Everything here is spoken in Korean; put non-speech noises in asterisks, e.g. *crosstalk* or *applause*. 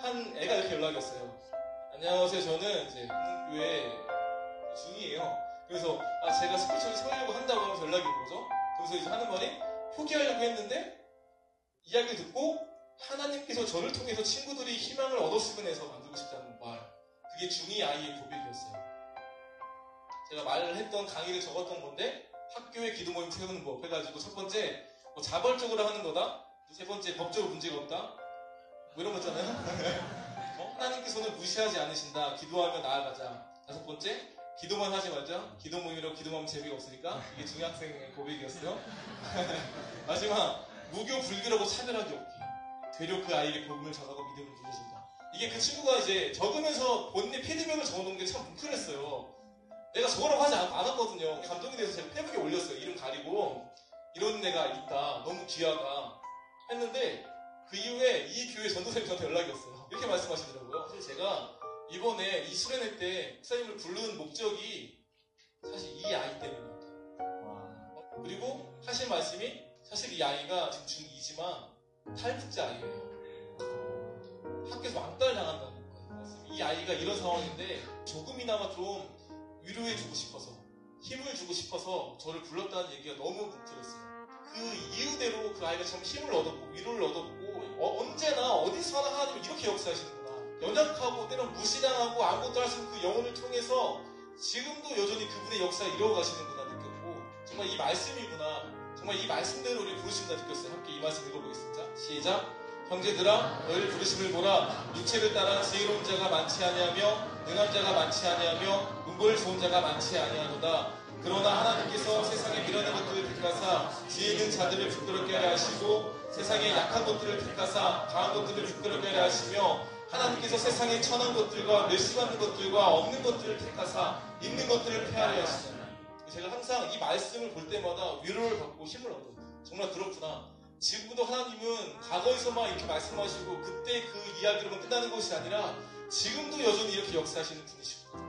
한 애가 이렇게 연락이 왔어요. 안녕하세요. 저는 이제 교회 중이에요. 그래서 아 제가 스피처를 세우려고 한다고 하면서 연락이 온 거죠. 그래서 이제 하는 말이 포기하려고 했는데 이야기를 듣고 하나님께서 저를 통해서 친구들이 희망을 얻었으면 해서 만들고 싶다는 말. 그게 중2 아이의 고백이었어요. 제가 말을 했던 강의를 적었던 건데 학교에 기도 모임 세우는 법 해가지고 첫 번째 뭐 자발적으로 하는 거다. 세 번째 법적으로 문제가 없다. 뭐 이런 거 있잖아요. *laughs* 어? 하나님께서는 무시하지 않으신다. 기도하며 나아가자. 다섯 번째 기도만 하지 말자. 기도 모임이라고 기도하면 재미가 없으니까 이게 중학생의 고백이었어요. *laughs* 마지막 무교 불교라고 차별하기 없기. 되려 그 아이에게 복음을 전하고 믿음을 물려준다. 이게 그 친구가 이제 적으면서 본인의 피드백을 적어놓은 게 참 뭉클했어요. 내가 저거라고 하지 않, 않았거든요. 감동이 돼서 제가 페북에 올렸어요. 이름 가리고. 이런 애가 있다. 너무 귀하다. 했는데 그 이후에 이 교회 전도사님 저한테 연락이 왔어요. 이렇게 말씀하시더라고요. 사실 제가 이번에 이 수련회 때 목사님을 부르는 목적이 사실 이 아이 때문이에요. 그리고 하신 말씀이 사실 이 아이가 지금 중2지만 탈북자 아이예요. 학교에서 왕따를 당한다는 거예요. 이 아이가 이런 상황인데 조금이나마 좀 위로해 주고 싶어서 힘을 주고 싶어서 저를 불렀다는 얘기가 너무 뭉클했어요. 그 이유대로 그 아이가 참 힘을 얻었고 위로를 얻었고 어, 언제나 어디서 하나 하나님은 이렇게 역사하시는구나. 연약하고 때론 무시당하고 아무것도 할 수 없는 그 영혼을 통해서 지금도 여전히 그분의 역사를 이루어가시는구나 느꼈고 정말 이 말씀이구나. 정말 이 말씀대로 우리 부르신다 느꼈어요. 함께 이 말씀 읽어보겠습니다. 시작. 형제들아 너희를 부르심을 보라 육체를 따라 지혜로운 자가 많지 아니하며 능한 자가 많지 아니하며 문벌 좋은 자가 많지 아니하노다 그러나 하나님께서 세상 지혜 있는 자들을 부끄럽게 하려 하시고 세상에 약한 것들을 택하사 강한 것들을 부끄럽게 하려 하시며 하나님께서 세상에 천한 것들과 멸시받는 것들과 없는 것들을 택하사 있는 것들을 폐하려 하시잖아요 제가 항상 이 말씀을 볼 때마다 위로를 받고 힘을 얻어요. 정말 그렇구나. 지금도 하나님은 과거에서만 이렇게 말씀하시고 그때 그 이야기로만 끝나는 것이 아니라 지금도 여전히 이렇게 역사하시는 분이시고